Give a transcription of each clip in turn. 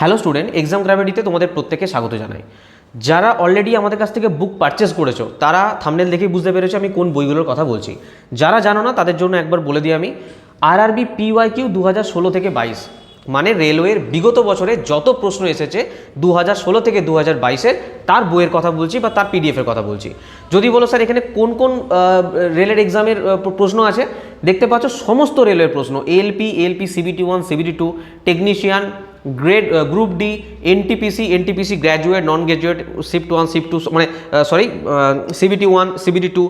Hello student exam গ্র্যাভিটিতে তোমাদের প্রত্যেককে স্বাগত জানাই। যারা অলরেডি আমাদের কাছ থেকে বুক পারচেস করেছ, তারা থামনেল দেখেই বুঝতে পেরেছ আমি কোন বইগুলোর কথা বলছি। যারা জানো না, তাদের জন্য একবার বলে দিই আমি আরআরবি পিওয়াই কিউ দু হাজার ষোলো থেকে বাইশ মানে রেলওয়ের বিগত বছরে যত প্রশ্ন এসেছে দু হাজার ষোলো থেকে দু হাজার বাইশের, তার বইয়ের কথা বলছি বা তার পিডিএফের কথা বলছি। যদি বলো স্যার, এখানে কোন কোন রেলের এক্সামের প্রশ্ন আছে? দেখতে পাচ্ছ সমস্ত রেলওয়ের প্রশ্ন LP LP CBT one CBT two technician grade group D NTPC NTPC graduate non graduate shift one shift two মানে sorry CBT one CBT two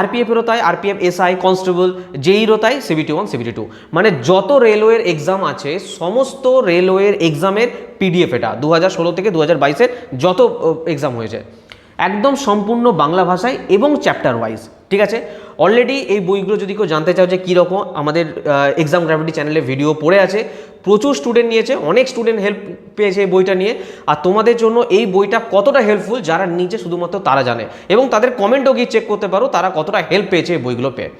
আরপিএফেরও তাই আরপিএফ এসআই কনস্টেবল জেইরও তাই সিবিটি ওয়ান সিবিটি টু মানে যত রেলওয়ের exam আছে, সমস্ত রেলওয়ের এক্সামের পিডিএফ এটা দু হাজার ষোলো থেকে দু হাজার বাইশের যত এক্সাম হয়েছে। একদম সম্পূর্ণ বাংলা ভাষায় এবং চ্যাপ্টার ওয়াইজ ঠিক আছে? অলরেডি এই বইগুলো যদি কেউ জানতে চাও যে কীরকম, আমাদের এক্সাম গ্র্যাভিটি চ্যানেলে ভিডিও পড়ে আছে, প্রচুর স্টুডেন্ট নিয়েছে, অনেক স্টুডেন্ট হেল্প পেয়েছে এই বইটা নিয়ে। আর তোমাদের জন্য এই বইটা কতটা হেল্পফুল যারা নিচে শুধুমাত্র তারা জানে। এবং তাদের কমেন্টও গিয়ে চেক করতে পারো, তারা কতটা হেল্প পেয়েছে এই বইগুলো পেয়ে।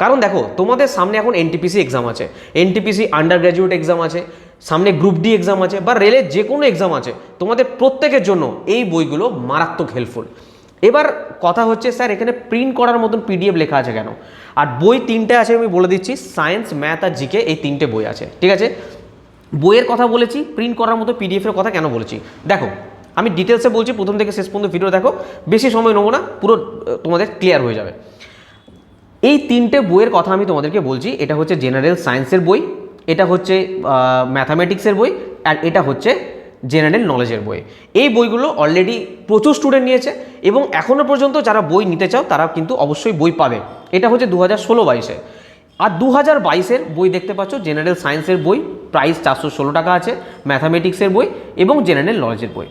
কারণ দেখো, তোমাদের সামনে এখন এনটিপিসি এক্সাম আছে এনটিপিসি আন্ডার গ্র্যাজুয়েট এক্সাম আছে, সামনে গ্রুপ ডি এক্সাম আছে, বা রেলের যে কোনো এক্সাম আছে। তোমাদের প্রত্যেকের জন্য এই বইগুলো মারাত্মক হেল্পফুল এবার কথা হচ্ছে, স্যার, এখানে প্রিন্ট করার মতন পিডিএফ লেখা আছে কেন? আর বই তিনটে আছে আমি বলে দিচ্ছি সায়েন্স ম্যাথ আর জিকে এই তিনটে বই আছে, ঠিক আছে? বইয়ের কথা বলেছি প্রিন্ট করার মতো পিডিএফের কথা কেন বলেছি? দেখো, আমি ডিটেলসে বলছি, প্রথম থেকে শেষ পর্যন্ত ভিডিও দেখো, বেশি সময় নেব না, পুরো তোমাদের ক্লিয়ার হয়ে যাবে। এই তিনটে বইয়ের কথা আমি তোমাদেরকে বলছি, এটা হচ্ছে জেনারেল সায়েন্সের বই, এটা হচ্ছে ম্যাথামেটিক্সের বই, আর এটা হচ্ছে জেনারেল নলেজের বই। এই বইগুলো অলরেডি প্রচুর স্টুডেন্ট নিয়েছে এবং এখনও পর্যন্ত যারা বই নিতে চাও তারা কিন্তু অবশ্যই বই পাবে। এটা হচ্ছে দু হাজার ষোলো বাইশে। আর দু হাজার বাইশের বই দেখতে পাচ্ছ জেনারেল সায়েন্সের বই প্রাইস চারশো ষোলো টাকা আছে ম্যাথামেটিক্সের বই এবং জেনারেল নলেজের বই।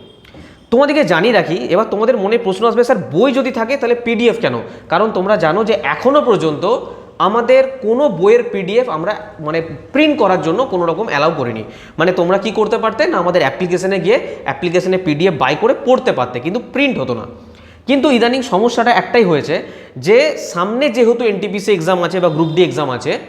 তোমাদেরকে জানিয়ে রাখি, এবার তোমাদের মনে প্রশ্ন আসবে, স্যার, বই যদি থাকে তাহলে পিডিএফ কেন? কারণ তোমরা জানো যে এখনও পর্যন্ত আমাদের কোনো বইয়ের পিডিএফ আমরা মানে প্রিন্ট করার জন্য কোনো রকম অ্যালাউ করিনি। মানে তোমরা কি করতে পারতে না আমাদের অ্যাপ্লিকেশনে গিয়ে অ্যাপ্লিকেশনে পিডিএফ বাই করে পড়তে পারতে, কিন্তু প্রিন্ট হতো না। কিন্তু ইদানিং সমস্যাটা একটাই হয়েছে যে সামনে যেহেতু এনটিপিসি এক্সাম আছে বা গ্রুপ ডি এক্সাম আছে,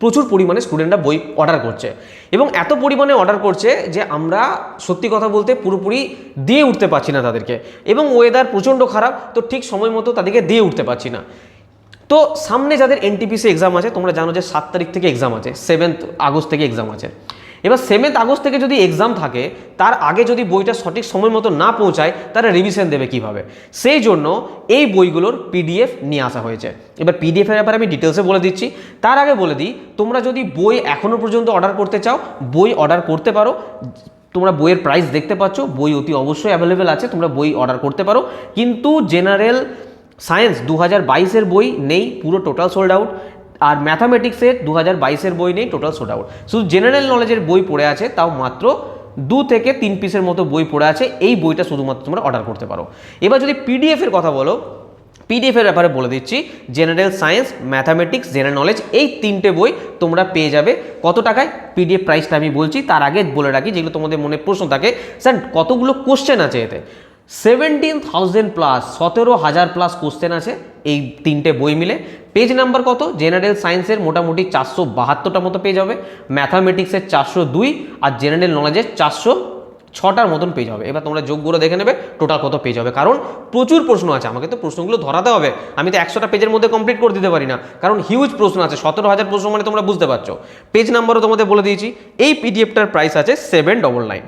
প্রচুর পরিমাণে স্টুডেন্টরা বই অর্ডার করছে। এবং এত পরিমাণে অর্ডার করছে যে আমরা সত্যি কথা বলতে পুরোপুরি দিয়ে উঠতে পারছি না তাদেরকে। এবং ওয়েদার প্রচণ্ড খারাপ, তো ঠিক সময় মতো তাদেরকে দিয়ে উঠতে পারছি না। তো সামনে যাদের এনটিপিসি এক্সাম আছে, তোমরা জানো যে সাত তারিখ থেকে এক্সাম আছে সেভেন্থ আগস্ট থেকে এক্সাম আছে। এবার সেভেন্থ আগস্ট থেকে যদি এক্সাম থাকে, তার আগে যদি বইটা সঠিক সময় মতো না পৌঁছায়, তারা রিভিশন দেবে কীভাবে? সেই জন্য এই বইগুলোর পিডিএফ নিয়ে আসা হয়েছে। এবার পিডিএফের ব্যাপারে আমি ডিটেলসে বলে দিচ্ছি। তার আগে বলে দিই, তোমরা যদি বই এখনও পর্যন্ত অর্ডার করতে চাও, বই অর্ডার করতে পারো। তোমরা বইয়ের প্রাইস দেখতে পাচ্ছ, বই অতি অবশ্যই অ্যাভেলেবেল আছে, তোমরা বই অর্ডার করতে পারো। কিন্তু জেনারেল সায়েন্স দু হাজার বাইশের বই নেই, পুরো টোটাল সোল্ড আউট আর ম্যাথামেটিক্সের দু হাজার বাইশের বই নেই টোটাল সোল্ড আউট শুধু জেনারেল নলেজের বই পড়ে আছে, তাও মাত্র দু থেকে তিন পিসের মতো বই পড়ে আছে, এই বইটা শুধুমাত্র তোমরা অর্ডার করতে পারো। এবার যদি পিডিএফের কথা বলো পিডিএফের ব্যাপারে বলে দিচ্ছি general science mathematics general knowledge এই তিনটে বই তোমরা পেয়ে যাবে। কত টাকায়? পিডিএফ প্রাইসটা আমি বলছি, তার আগে বলে রাখি, যেগুলো তোমাদের মনে প্রশ্ন থাকে, স্যার, কতগুলো কোশ্চেন আছে এতে? সেভেন্টিন থাউজেন্ড প্লাস, সতেরো হাজার প্লাস কোশ্চেন আছে এই তিনটে বই মিলে। পেজ নাম্বার কত? জেনারেল সায়েন্সের মোটামুটি চারশো বাহাত্তরটা মতো পেজ হবে ম্যাথামেটিক্সের চারশো দুই, আর জেনারেল নলেজের চারশো ছটার মতন পেজ হবে। এবার তোমরা যোগগুলো দেখে নেবে টোটাল কত পেজ হবে। কারণ প্রচুর প্রশ্ন আছে, আমাকে তো প্রশ্নগুলো ধরাতে হবে। আমি তো একশোটা পেজের মধ্যে কমপ্লিট করে দিতে পারি না। কারণ হিউজ প্রশ্ন আছে, সতেরো হাজার প্রশ্ন মানে তোমরা বুঝতে পারছ। পেজ নাম্বারও তোমাদের বলে দিয়েছি, এই পিডিএফটার প্রাইস আছে seven double nine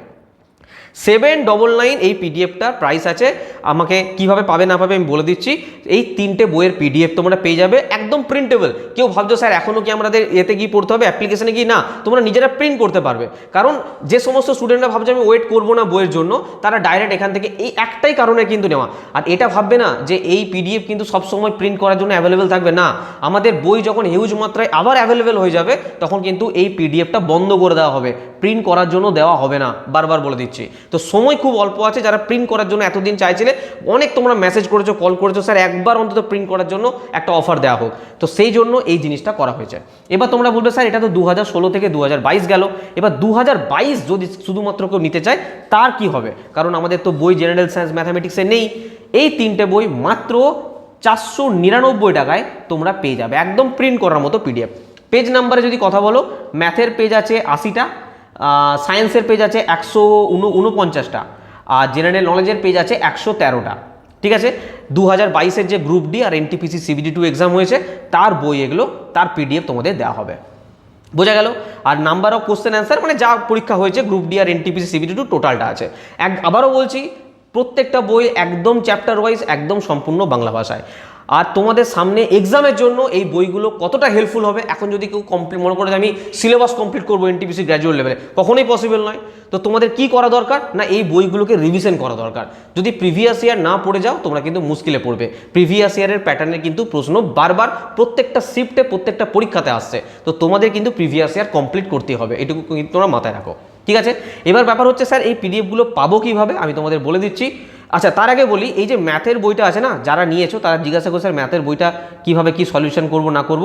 seven double nine এই পিডিএফটার প্রাইস আছে। আমাকে কীভাবে পাবে না পাবে আমি বলে দিচ্ছি। এই তিনটে বইয়ের পিডিএফ তোমরা পেয়ে যাবে, একদম প্রিন্টেবল কেউ ভাবছ, স্যার এখনও কি আমাদের এতে গিয়ে পড়তে হবে? অ্যাপ্লিকেশনে গিয়ে না, তোমরা নিজেরা প্রিন্ট করতে পারবে। কারণ যে সমস্ত স্টুডেন্টরা ভাবছে, আমি ওয়েট করব না বইয়ের জন্য, তারা ডাইরেক্ট এখান থেকে এই একটাই কারণে কিন্তু নেওয়া। আর এটা ভাববে না যে এই পিডিএফ কিন্তু সবসময় প্রিন্ট করার জন্য অ্যাভেলেবেল থাকবে না। আমাদের বই যখন হিউজ মাত্রায় আবার অ্যাভেলেবেল হয়ে যাবে, তখন কিন্তু এই পিডিএফটা বন্ধ করে দেওয়া হবে। প্রিন্ট করার জন্য দেওয়া হবে না। বারবার বলে দিচ্ছি। তো সময় খুব অল্প আছে, যারা প্রিন্ট করার জন্য এতদিন চাইছিলে। অনেক তোমরা মেসেজ করেছ কল করেছ স্যার একবার অন্তত প্রিন্ট করার জন্য একটা অফার দেওয়া হোক। তো সেই জন্য এই জিনিসটা করা হয়েছে। এবার তোমরা বলবে স্যার এটা তো দু হাজার ষোলো থেকে দু হাজার বাইশ গেল। এবার দু হাজার বাইশ যদি শুধুমাত্র কেউ নিতে চায়, তার কি হবে? কারণ আমাদের তো বই জেনারেল সায়েন্স ম্যাথামেটিক্সে নেই। এই তিনটে বই মাত্র চারশো নিরানব্বই টাকায় তোমরা পেয়ে যাবে। একদম প্রিন্ট করার মতো পিডিএফ পেজ নাম্বারে যদি কথা বলো ম্যাথের পেজ আছে আশিটা সায়েন্সের পেজ আছে একশো উন উনপঞ্চাশটা, আর জেনারেল নলেজের পেজ আছে একশো তেরোটা, ঠিক আছে? দু হাজার বাইশের যে গ্রুপ ডি আর এনটিপিসি সিবিডি টু এক্সাম হয়েছে, তার বই এগুলো, তার পিডিএফ তোমাদের দেওয়া হবে। বোঝা গেল? আর নাম্বার অফ কোশ্চেন অ্যান্সার মানে যা পরীক্ষা হয়েছে গ্রুপ ডি আর এনটিপিসি সিবিডি টু টোটালটা আছে। এক আবারও বলছি, প্রত্যেকটা বই একদম চ্যাপ্টার ওয়াইজ একদম সম্পূর্ণ বাংলা ভাষায়। আর তোমাদের সামনে এক্সামের জন্য এই বইগুলো কতটা হেল্পফুল হবে? এখন যদি কেউ কমপ্লিট মনে করে যে আমি সিলেবাস কমপ্লিট করব এনটিপিসি গ্র্যাজুয়েট লেভেলে কখনোই পসিবল নয়। তো তোমাদের কি করা দরকার? না, এই বইগুলোকে রিভিশন করা দরকার। যদি প্রিভিয়াস ইয়ার না পড়ে যাও, তোমরা কিন্তু মুশকিলে পড়বে। প্রিভিয়াস ইয়ারের প্যাটার্নের কিন্তু প্রশ্ন বারবার প্রত্যেকটা শিফটে প্রত্যেকটা পরীক্ষাতে আসছে। তো তোমাদের কিন্তু প্রিভিয়াস ইয়ার কমপ্লিট করতে হবে। এটুকু কিন্তু তোমরা মাথায় রাখো। ঠিক আছে? এবার ব্যাপার হচ্ছে, স্যার, এই পিডিএফগুলো পাবো কীভাবে? আমি তোমাদের বলে দিচ্ছি। আচ্ছা তার আগে বলি, এই যে ম্যাথের বইটা আছে না, যারা নিয়েছো, তারা জিজ্ঞাসা করছে ম্যাথের বইটা কীভাবে কি সলিউশন করব, না করব?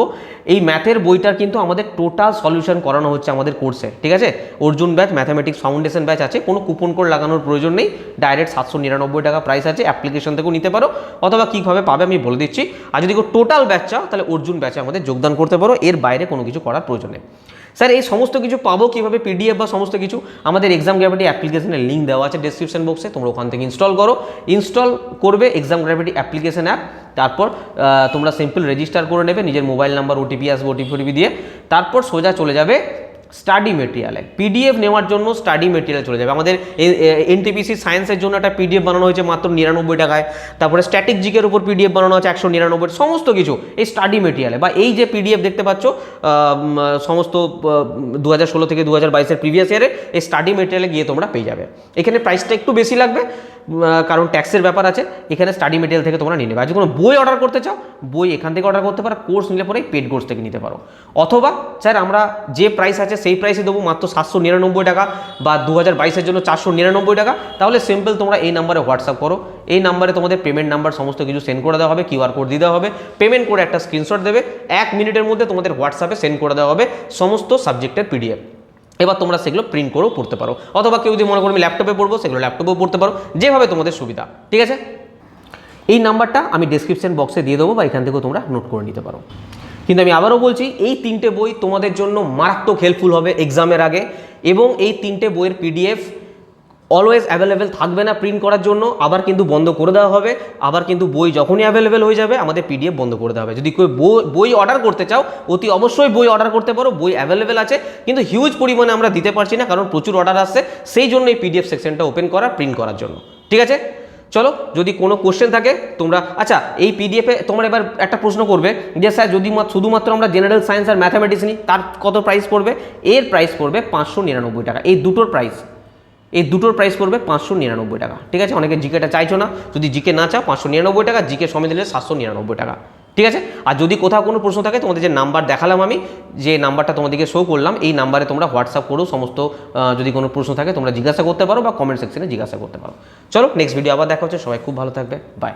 এই ম্যাথের বইটার কিন্তু আমাদের টোটাল সলিউশন করানো হচ্ছে আমাদের কোর্সে ঠিক আছে? Arjun batch mathematics foundation batch আছে, কোনো কুপন কোড লাগানোর প্রয়োজন নেই ডাইরেক্ট সাতশো নিরানব্বই টাকা প্রাইস আছে অ্যাপ্লিকেশন থেকেও নিতে পারো, অথবা কীভাবে পাবে আমি বলে দিচ্ছি। আর যদি কেউ টোটাল ব্যাচ চাও, তাহলে অর্জুন ব্যাচে আমাদের যোগদান করতে পারো, এর বাইরে কোনো কিছু করার প্রয়োজন নেই। স্যার, এই সমস্ত কিছু পাবো কীভাবে? পিডিএফ বা সমস্ত কিছু? আমাদের এক্সাম গ্র্যাভিটি অ্যাপ্লিকেশনের লিঙ্ক দেওয়া আছে ডিসক্রিপশন বক্সে তোমরা ওখান থেকে ইনস্টল করো। ইনস্টল করবে এক্সাম গ্র্যাভিটি অ্যাপ্লিকেশন অ্যাপ তারপর তোমরা সিম্পল রেজিস্টার করে নেবে, নিজের মোবাইল নাম্বার ওটিপি আসবে ওটিপি ওটিপি দিয়ে। তারপর সোজা চলে যাবে স্টাডি মেটেরিয়ালে পিডিএফ নেওয়ার জন্য স্টাডি মেটেরিয়াল চলে যাবে। আমাদের এনটিপিসি সায়েন্সের জন্য একটা পিডিএফ বানানো হয়েছে মাত্র নিরানব্বই টাকায়। তারপরে স্ট্যাটিক জিকের উপর পিডিএফ বানানো আছে একশো নিরানব্বই। সমস্ত কিছু এই স্টাডি মেটেরিয়ালে বা এই যে পিডিএফ দেখতে পাচ্ছ সমস্ত দু হাজার ষোলো থেকে দু হাজার বাইশের প্রিভিয়াস ইয়ারে এই স্টাডি মেটেরিয়ালে গিয়ে তোমরা পেয়ে যাবে। এখানে প্রাইসটা একটু বেশি লাগবে কারণ ট্যাক্সের ব্যাপার আছে। এখানে স্টাডি মেটেরিয়াল থেকে তোমরা নিয়ে নেবে। আর যদি কোনো বই অর্ডার করতে চাও? বই এখান থেকে অর্ডার করতে পারো। কোর্স নিলে পরে পেড কোর্স থেকে নিতে পারো। অথবা স্যার আমরা যে প্রাইস আছে সেই প্রাইসে দেবো মাত্র সাতশো নিরানব্বই টাকা বা দু হাজার বাইশের জন্য চারশো নিরানব্বই টাকা। তাহলে সিম্পল তোমরা এই নাম্বারে হোয়াটসঅ্যাপ করো। এই নাম্বারে তোমাদের পেমেন্ট নাম্বার সমস্ত কিছু সেন্ড করে দেওয়া হবে কিউআর কোড দিয়ে দেওয়া হবে। পেমেন্ট করে একটা স্ক্রিনশট দেবে। এক মিনিটের মধ্যে তোমাদের হোয়াটসঅ্যাপে সেন্ড করে দেওয়া হবে সমস্ত সাবজেক্টের পিডিএফ এবার তোমরা সেগুলো প্রিন্ট করেও পড়তে পারো। অথবা কেউ যদি মনে করো আমি ল্যাপটপে পড়ব, সেগুলো ল্যাপটপেও পড়তে পারো। যেভাবে তোমাদের সুবিধা। ঠিক আছে? এই নাম্বারটা আমি ডেসক্রিপশন বক্সে দিয়ে দেবো বা এখান থেকেও তোমরা নোট করে নিতে পারো। কিন্তু আমি আবারও বলছি, এই তিনটে বই তোমাদের জন্য মারাত্মক হেল্পফুল হবে এক্সামের আগে এবং এই তিনটে বইয়ের পিডিএফ অলওয়েজ অ্যাভেলেবেল থাকবে না প্রিন্ট করার জন্য, আবার কিন্তু বন্ধ করে দেওয়া হবে, আবার কিন্তু বই যখনই অ্যাভেলেবেল হয়ে যাবে, আমাদের পিডিএফ বন্ধ করে দেওয়া হবে। যদি কেউ বই- অর্ডার করতে চাও, অতি অবশ্যই বই অর্ডার করতে পারো, বই অ্যাভেলেবেল আছে, কিন্তু হিউজ পরিমাণে আমরা দিতে পারছি না, কারণ প্রচুর অর্ডার আসছে, সেই জন্য এই পিডিএফ সেকশনটা ওপেন করা প্রিন্ট করার জন্য। ঠিক আছে? চলো, যদি কোনো কোশ্চেন থাকে, তোমরা আচ্ছা এই পিডিএফে তোমরা এবার একটা প্রশ্ন করবে, যে স্যার, যদি মাত্র- শুধুমাত্র আমরা জেনারেল সায়েন্স আর ম্যাথামেটিক্স নিই, তার কত প্রাইস পড়বে? এর প্রাইস পড়বে পাঁচশো নিরানব্বই টাকা। এই দুটোর প্রাইস এই দুটোর প্রাইস পড়বে পাঁচশো নিরানব্বই টাকা। ঠিক আছে? অনেকে জিকেটা চাইছো না। যদি জিকে না চাও, পাঁচশো নিরানব্বই টাকা জিকে সমেত নিলে সাতশো নিরানব্বই টাকা। ঠিক আছে? আর যদি কোথাও কোনো প্রশ্ন থাকে, তোমাদের যে নাম্বার দেখালাম আমি, যে নাম্বারটা তোমাদেরকে শো করলাম, এই নাম্বারে তোমরা হোয়াটসঅ্যাপ করো, সমস্ত যদি কোনো প্রশ্ন থাকে, তোমরা জিজ্ঞাসা করতে পারো বা কমেন্ট সেকশনে জিজ্ঞাসা করতে পারো। চলো নেক্সট ভিডিও আবার দেখা হচ্ছে, সবাই খুব ভালো থাকবে বাই